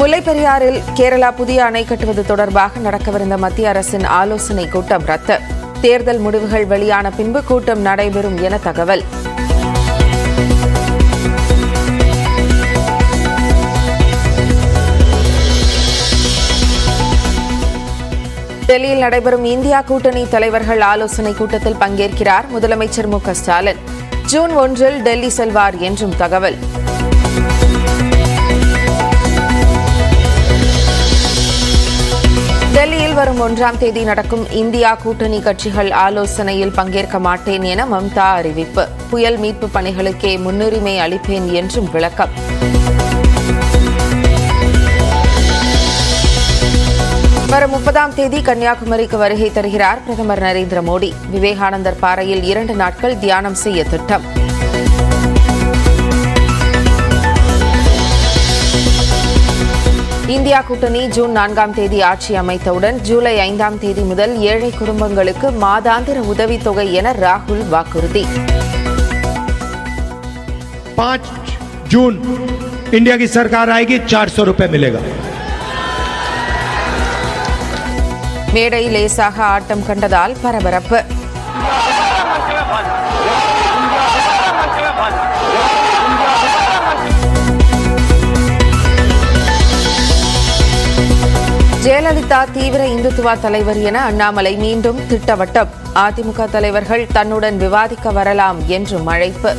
முல்லைப்பெரியாறில் கேரளா புதிய அணை கட்டுவது தொடர்பாக நடக்கவிருந்த மத்திய அரசின் ஆலோசனை கூட்டம் ரத்து. தேர்தல் முடிவுகள் வெளியான பின்பு கூட்டம் நடைபெறும் என தகவல். டெல்லியில் நடைபெறும் இந்தியா கூட்டணி தலைவர்கள் ஆலோசனை கூட்டத்தில் பங்கேற்கிறார் முதலமைச்சர் மு க ஸ்டாலின். ஜூன் ஒன்றில் டெல்லி செல்வார் என்றும் தகவல். வரும் ஒன்றாம் தேதி நடக்கும் இந்தியா கூட்டணி கட்சிகள் ஆலோசனையில் பங்கேற்க மாட்டேன் என மம்தா அறிவிப்பு. புயல் மீட்பு பணிகளுக்கே முன்னுரிமை அளிப்பேன் என்றும் விளக்கம். வரும் முப்பதாம் தேதி கன்னியாகுமரிக்கு வருகை தருகிறார் பிரதமர் நரேந்திர மோடி. விவேகானந்தர் பாறையில் இரண்டு நாட்கள் தியானம் செய்ய திட்டம். இந்தியா கூட்டணி ஜூன் நான்காம் தேதி ஆட்சி அமைத்தவுடன் ஜூலை ஐந்தாம் தேதி முதல் ஏழை குடும்பங்களுக்கு மாதாந்திர உதவித்தொகை என ராகுல் வாக்குறுதி पाँच जून इंडिया की सरकार आएगी चार सौ रुपये मिलेगा மேடை லேசாக ஆட்டம் கண்டதால் பரபரப்பு ஜெயலலிதா தீவிர இந்துத்துவா தலைவர் என அண்ணாமலை மீண்டும் திட்டவட்டம். அதிமுக தலைவர்கள் தன்னுடன் விவாதிக்க வரலாம் என்று அழைப்பு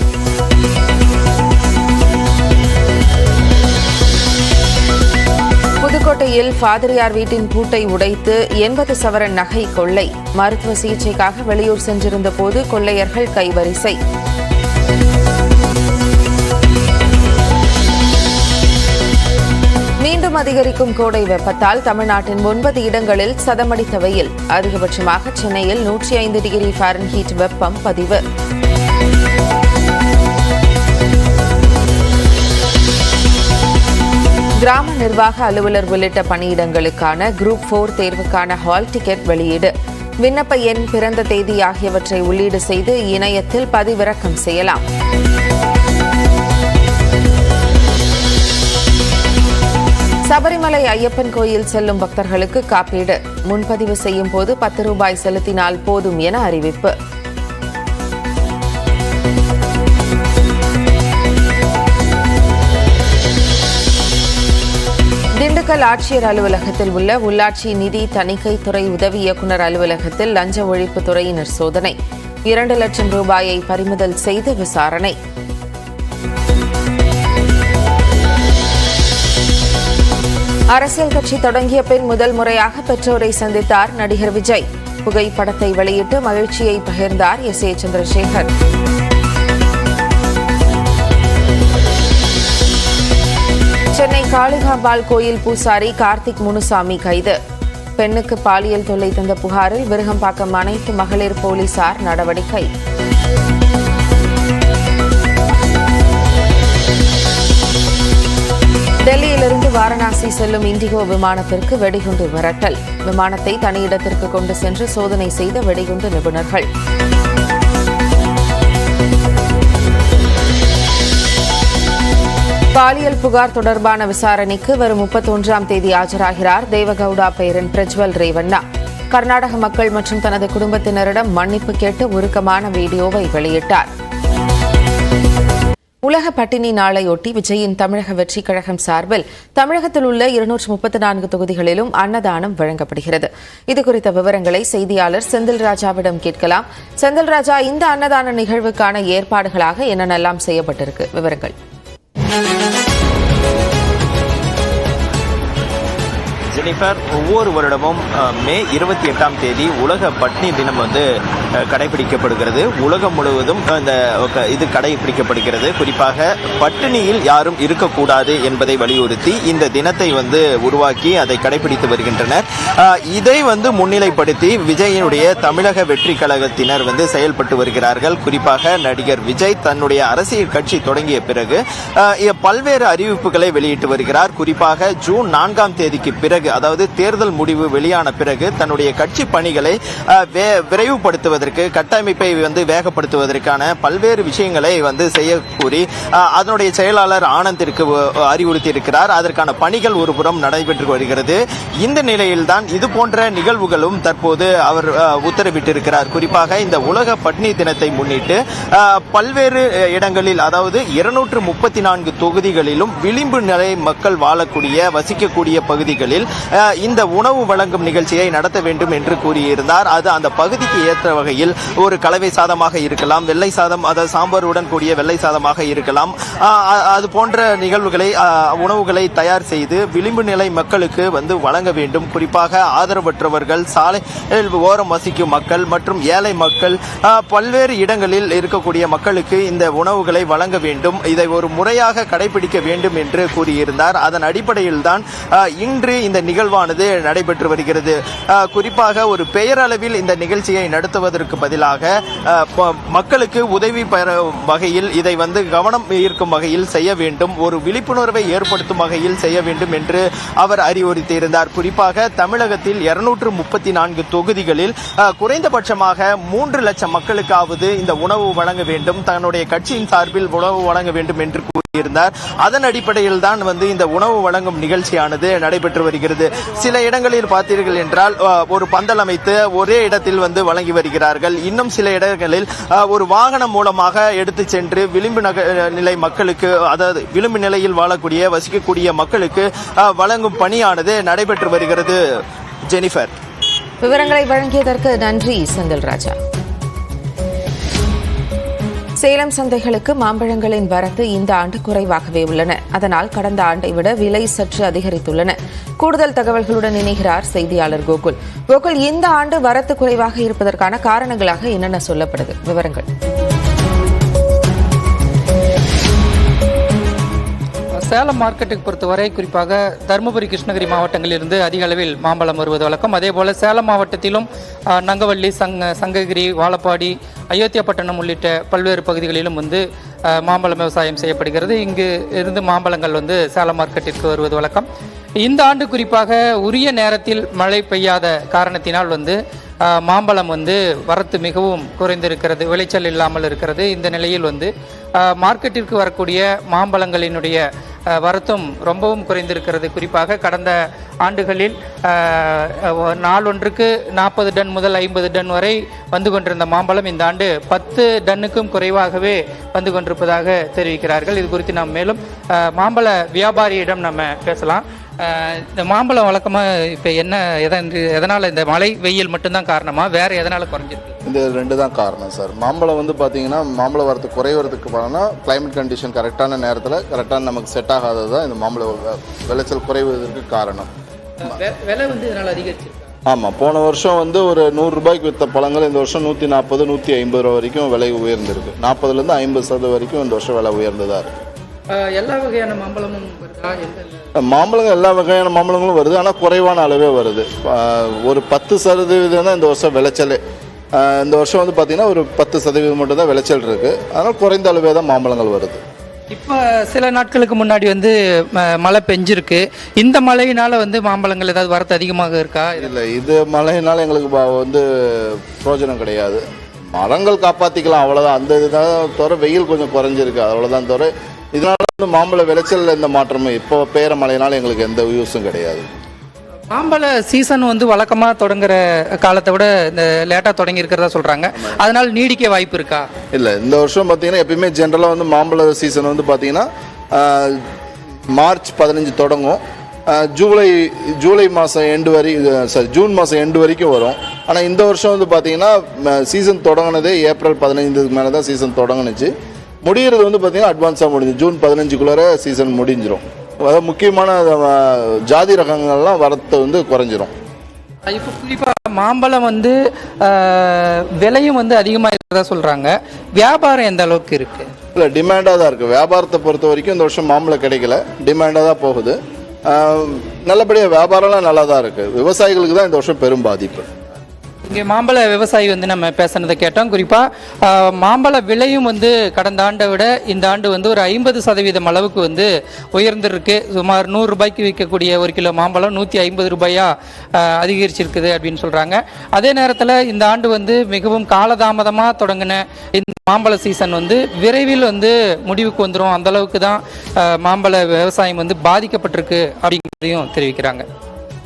புதுக்கோட்டையில் ஃபாதிரியார் வீட்டின் பூட்டை உடைத்து எண்பது சவரன் நகை கொள்ளை. மருத்துவ சிகிச்சைக்காக வெளியூர் சென்றிருந்த போது கொள்ளையர்கள் கைவரிசை. மீண்டும் அதிகரிக்கும் கோடை வெப்பத்தால் தமிழ்நாட்டின் ஒன்பது இடங்களில் சதமடித்த வெயில் அதிகபட்சமாக சென்னையில் நூற்றி ஐந்து டிகிரி ஃபாரன்ஹீட் வெப்பம் பதிவு. கிராம நிர்வாக அலுவலர் உள்ளிட்ட பணியிடங்களுக்கான குரூப் போர் தேர்வுக்கான ஹால் டிக்கெட் வெளியீடு. விண்ணப்ப எண் பிறந்த தேதி ஆகியவற்றை உள்ளீடு செய்து இணையத்தில் பதிவிறக்கம் செய்யலாம். சபரிமலை ஐயப்பன் கோயில் செல்லும் பக்தர்களுக்கு காப்பீடு. முன்பதிவு செய்யும் போது பத்து ரூபாய் செலுத்தினால் போதும் என அறிவிப்பு. திண்டுக்கல் ஆட்சியர் அலுவலகத்தில் உள்ள உள்ளாட்சி நிதி தணிக்கை துறை உதவி இயக்குநர் அலுவலகத்தில் லஞ்ச ஒழிப்பு துறையினர் சோதனை. இரண்டு லட்சம் ரூபாயை பறிமுதல் செய்து விசாரணை. அரசியல் கட்சி தொடங்கிய பின் முதல் முறையாக பெற்றோரை சந்தித்தார் நடிகர் விஜய். புகைப்படத்தை வெளியிட்டு மகிழ்ச்சியை பகிர்ந்தார் எஸ். ஏ. சந்திரசேகர். சென்னை காளிகாம்பாள் கோயில் பூசாரி கார்த்திக் முனுசாமி கைது. பெண்ணுக்கு பாலியல் தொல்லை தந்த புகாரில் விருகம்பாக்கம் அனைத்து மகளிர் போலீசார் நடவடிக்கை. திருச்சி செல்லும் இண்டிகோ விமானத்திற்கு வெடிகுண்டு மிரட்டல் விமானத்தை தனியிடத்திற்கு கொண்டு சென்று சோதனை செய்த வெடிகுண்டு நிபுணர்கள். பாலியல் புகார் தொடர்பான விசாரணைக்கு வரும் முப்பத்தொன்றாம் தேதி ஆஜராகிறார் தேவகவுடா பெயரின் பிரஜ்வல் ரேவண்ணா. கர்நாடக மக்கள் மற்றும் தனது குடும்பத்தினரிடம் மன்னிப்பு கேட்டு உருக்கமான வீடியோவை வெளியிட்டார். உலக பட்டினி நாளையொட்டி விஜயின் தமிழக வெற்றி கழகம் சார்பில் தமிழகத்தில் உள்ள இருநூற்று முப்பத்தி நான்கு தொகுதிகளிலும் அன்னதானம் வழங்கப்படுகிறது. இது குறித்த விவரங்களை செய்தியாளர் செந்தில் ராஜாவிடம் கேட்கலாம். செந்தில் ராஜா இந்த அன்னதான நிகழ்வுக்கான ஏற்பாடுகளாக என்னென்னலாம் செய்யப்பட்டிருக்கு? விவரங்கள். ஜெனிஃபர் ஒவ்வொரு வருடமும் மே இருபத்தி எட்டாம் தேதி உலக பட்னி தினம் வந்து கடைபிடிக்கப்படுகிறது. உலகம் முழுவதும் இந்த க- இது கடைபிடிக்கப்படுகிறது. குறிப்பாக பட்டினியில் யாரும் இருக்கக்கூடாது என்பதை வலியுறுத்தி இந்த தினத்தை வந்து உருவாக்கி அதை கடைபிடித்து வருகின்றனர். இதை வந்து முன்னிலைப்படுத்தி விஜயனுடைய தமிழக வெற்றி கழகத்தினர் வந்து செயல்பட்டு வருகிறார்கள். குறிப்பாக நடிகர் விஜய் தன்னுடைய அரசியல் கட்சி தொடங்கிய பிறகு பல்வேறு அறிவிப்புகளை வெளியிட்டு வருகிறார். குறிப்பாக ஜூன் நான்காம் தேதிக்கு பிறகு அதாவது தேர்தல் முடிவு வெளியான பிறகு தன்னுடைய கட்சி பணிகளை வே- விரைவுபடுத்துவதற்கு கட்டமைப்பை வந்து வேகப்படுத்துவதற்கான பல்வேறு விஷயங்களை வந்து செய்ய கூறி அதனுடைய செயலாளர் ஆனந்திற்கு அறிவுறுத்தி இருக்கிறார் அதற்கான பணிகள் ஒருபுறம் நடைபெற்று வருகிறது. இந்த நிலையில்தான் இது போன்ற நிகழ்வுகளும் தற்போது அவர் உத்தரவிட்டிருக்கிறார். குறிப்பாக இந்த உலக பட்னி தினத்தை முன்னிட்டு பல்வேறு இடங்களில் அதாவது இருநூற்று முப்பத்தி நான்கு தொகுதிகளிலும் விளிம்பு நிலை மக்கள் வாழக்கூடிய வசிக்கக்கூடிய பகுதிகளில் இந்த உணவு வழங்கும் நிகழ்ச்சியை நடத்த வேண்டும் என்று கூறியிருந்தார். அது அந்த பகுதிக்கு ஏற்ற வகையில் ஒரு கலவை சாதமாக இருக்கலாம் வெள்ளை சாதம் அதாவது சாம்பாருடன் கூடிய வெள்ளை சாதமாக இருக்கலாம். அது போன்ற நிகழ்வுகளை உணவுகளை தயார் செய்து விளிம்பு நிலை மக்களுக்கு வந்து வழங்க வேண்டும். குறிப்பாக ஆதரவற்றவர்கள் சாலை ஓரம் வசிக்கும் மக்கள் மற்றும் ஏழை மக்கள் பல்வேறு இடங்களில் இருக்கக்கூடிய மக்களுக்கு இந்த உணவுகளை வழங்க வேண்டும். இதை ஒரு முறையாக கடைபிடிக்க வேண்டும் என்று கூறியிருந்தார். அதன் அடிப்படையில் தான் இன்று இந்த நிகழ்வானது நடைபெற்று வருகிறது. குறிப்பாக ஒரு பெயரளவில் இந்த நிகழ்ச்சியை நடத்துவதற்கு பதிலாக மக்களுக்கு உதவி பெற வகையில் இதை வந்து கவனம் ஈர்க்கும் வகையில் செய்ய வேண்டும். ஒரு விழிப்புணர்வை ஏற்படுத்தும் வகையில் செய்ய வேண்டும் என்று அவர் அறிவுறுத்தியிருந்தார். குறிப்பாக தமிழகத்தில் இருநூற்று முப்பத்தி நான்கு தொகுதிகளில் குறைந்தபட்சமாக மூன்று லட்சம் மக்களுக்காவது இந்த உணவு வழங்க வேண்டும். தன்னுடைய கட்சியின் சார்பில் உணவு வழங்க வேண்டும் என்று இருந்தார் அதன் அடிப்படையில் தான் வந்து இந்த உணவு வழங்கும் நிகழ்ச்சியானது நடைபெற்று வருகிறது. சில இடங்களில் பார்த்தீர்கள் என்றால் ஒரு பந்தல் அமைத்து ஒரே இடத்தில் வந்து வழங்கி வருகிறார்கள். இன்னும் சில இடங்களில் ஒரு வாகனம் மூலமாக எடுத்து சென்று விளிம்பு நக நிலை மக்களுக்கு அதாவது விளிம்பு நிலையில் வாழக்கூடிய வசிக்கக்கூடிய மக்களுக்கு வழங்கும் பணியானது நடைபெற்று வருகிறது. ஜெனிஃபர். விவரங்களை வழங்கியதற்கு நன்றி செந்தில் ராஜா. சேலம் சந்தைகளுக்கு மாம்பழங்களின் வரத்து இந்த ஆண்டு குறைவாகவே உள்ளன. அதனால் கடந்த ஆண்டை விட விலை சற்று அதிகரித்துள்ளன. கூடுதல் தகவல்களுடன் இணைகிறார் செய்தியாளர் கோகுல். கோகுல் இந்த ஆண்டு வரத்து குறைவாக இருப்பதற்கான காரணங்களாக என்னென்ன சொல்லப்படுது? விவரங்கள். சேலம் மார்க்கெட்டுக்கு பொறுத்தவரை குறிப்பாக தருமபுரி கிருஷ்ணகிரி மாவட்டங்களிலிருந்து அதிக அளவில் மாம்பழம் வருவது வழக்கம். அதே போல் சேலம் மாவட்டத்திலும் நங்கவள்ளி சங்க சங்ககிரி வாழப்பாடி அயோத்தியாப்பட்டினம் உள்ளிட்ட பல்வேறு பகுதிகளிலும் வந்து மாம்பழம் விவசாயம் செய்யப்படுகிறது. இங்கு இருந்து மாம்பழங்கள் வந்து சேலம் மார்க்கெட்டிற்கு வருவது வழக்கம். இந்த ஆண்டு குறிப்பாக உரிய நேரத்தில் மழை பெய்யாத காரணத்தினால் வந்து மாம்பழம் வந்து வரத்து மிகவும் குறைந்திருக்கிறது விளைச்சல் இல்லாமல் இருக்கிறது. இந்த நிலையில் வந்து மார்க்கெட்டிற்கு வரக்கூடிய மாம்பழங்களினுடைய வருத்தம் ரொம்பவும் குறைந்திருக்கிறது. குறிப்பாக கடந்த ஆண்டுகளில் நாள் ஒன்றுக்கு நாளொன்றுக்கு நாற்பது டன் முதல் ஐம்பது டன் வரை வந்து கொண்டிருந்த மாம்பழம் இந்த ஆண்டு பத்து டன்னுக்கும் குறைவாகவே வந்து கொண்டிருப்பதாக தெரிவிக்கிறார்கள். இது குறித்து நாம் மேலும் மாம்பழ வியாபாரியிடம் நம்ம பேசலாம். இந்த மாம்பழம் வழக்கமாக இப்போ என்ன எதன் எதனால் இந்த மழை வெயில் மட்டும்தான் காரணமா? வேற எதனால் குறைஞ்சிருக்கு? இந்த ரெண்டு தான் காரணம் சார். மாம்பழம் வந்து பார்த்தீங்கன்னா மாம்பழம் வரத்து குறைவதுக்கு காரணம் climate கண்டிஷன் கரெக்டான நேரத்தில் கரெக்டான நமக்கு செட் ஆகாதது தான் இந்த மாம்பழ வ- விளைச்சல் குறைவதற்கு காரணம். விலை வந்து இதனால் அதிகரிச்சிருக்கு? ஆமாம் போன வருஷம் வந்து ஒரு நூறு ரூபாய்க்கு விற்ற பழங்கள் இந்த வருஷம் நூற்றி நாற்பது நூற்றி ஐம்பது ரூபா வரைக்கும் விலை உயர்ந்திருக்கு. நாற்பதுலேருந்து ஐம்பது சதவீதம் வரைக்கும் இந்த வருஷம் விலை உயர்ந்ததாக இருக்குது எல்லா வகையான மாம்பழமும் மாம்பழங்கள் எல்லா வகையான மாம்பழங்களும் வருது. ஆனால் குறைவான அளவே வருது. ஒரு பத்து சதவீதம் தான் இந்த வருஷம் விளைச்சலே. இந்த வருஷம் வந்து பார்த்தீங்கன்னா ஒரு பத்து சதவீதம் மட்டும் தான் விளைச்சல் இருக்குது அதனால் குறைந்த அளவே தான் மாம்பழங்கள் வருது. இப்போ சில நாட்களுக்கு முன்னாடி வந்து ம- மழை பெஞ்சிருக்கு. இந்த மழையினால வந்து மாம்பழங்கள் ஏதாவது வரத்து அதிகமாக இருக்கா? இல்லை இது மழையினால எங்களுக்கு வந்து பிரயோஜனம் கிடையாது. மரங்கள் காப்பாற்றிக்கலாம் அவ்வளோதான் அந்த இதுதான் தவிர வெயில் கொஞ்சம் குறைஞ்சிருக்கு. அவ்வளோதான் தவிர இதனால மாம்பழ விளைச்சல்ல எந்த மாற்றமும்? இப்போ பெய்கிற மழையினால எங்களுக்கு எந்த யூஸும் கிடையாது. மாம்பழ சீசன் வந்து வழக்கமாக தொடங்குற காலத்தை விட இந்த லேட்டாக தொடங்கி இருக்கிறதா சொல்கிறாங்க அதனால் நீடிக்க வாய்ப்பு இருக்கா? இல்லை இந்த வருஷம் பார்த்தீங்கன்னா எப்பயுமே ஜென்ரலாக வந்து மாம்பழ சீசன் வந்து பார்த்தீங்கன்னா மார்ச் பதினஞ்சு தொடங்கும். ஜூலை ஜூலை மாதம் எண்டு வரை சாரி ஜூன் மாதம் எண்டு வரைக்கும் வரும். ஆனால் இந்த வருஷம் வந்து பார்த்தீங்கன்னா சீசன் தொடங்கினதே ஏப்ரல் பதினைந்துக்கு மேலே தான் சீசன் தொடங்குனுச்சு. முடிகிறது வந்து பார்த்தீங்கன்னா அட்வான்ஸாக முடிஞ்சு ஜூன் பதினஞ்சுக்குள்ளார சீசன் முடிஞ்சிரும். அதாவது முக்கியமான ஜாதி ரகங்கள்லாம் வரத்து வந்து குறைஞ்சிரும். இப்போ குறிப்பாக மாம்பழம் வந்து விலையும் வந்து அதிகமாக இருக்கிறதா சொல்கிறாங்க வியாபாரம் எந்த அளவுக்கு இருக்குது இல்லை டிமாண்டாக தான் இருக்குது வியாபாரத்தை பொறுத்த வரைக்கும் இந்த வருஷம் மாம்பழம் கிடைக்கல. டிமாண்டாக தான் போகுது. நல்லபடியாக வியாபாரம்லாம் நல்லா தான் இருக்குது விவசாயிகளுக்கு தான் இந்த வருஷம் பெரும் பாதிப்பு. இங்கே மாம்பழ விவசாயி வந்து நம்ம பேசுனதை கேட்டோம். குறிப்பாக மாம்பழ விலையும் வந்து கடந்த ஆண்டை விட இந்த ஆண்டு வந்து ஒரு ஐம்பது சதவீதம் அளவுக்கு வந்து உயர்ந்திருக்கு. சுமார் நூறு ரூபாய்க்கு விற்கக்கூடிய ஒரு கிலோ மாம்பழம் நூற்றி ஐம்பது ரூபாயாக அதிகரிச்சிருக்குது அப்படின்னு சொல்கிறாங்க அதே நேரத்தில் இந்த ஆண்டு வந்து மிகவும் காலதாமதமாக தொடங்கின இந்த மாம்பழ சீசன் வந்து விரைவில் வந்து முடிவுக்கு வந்துடும் அந்தளவுக்கு தான் மாம்பழ விவசாயம் வந்து பாதிக்கப்பட்டிருக்கு அப்படிங்கிறதையும் தெரிவிக்கிறாங்க.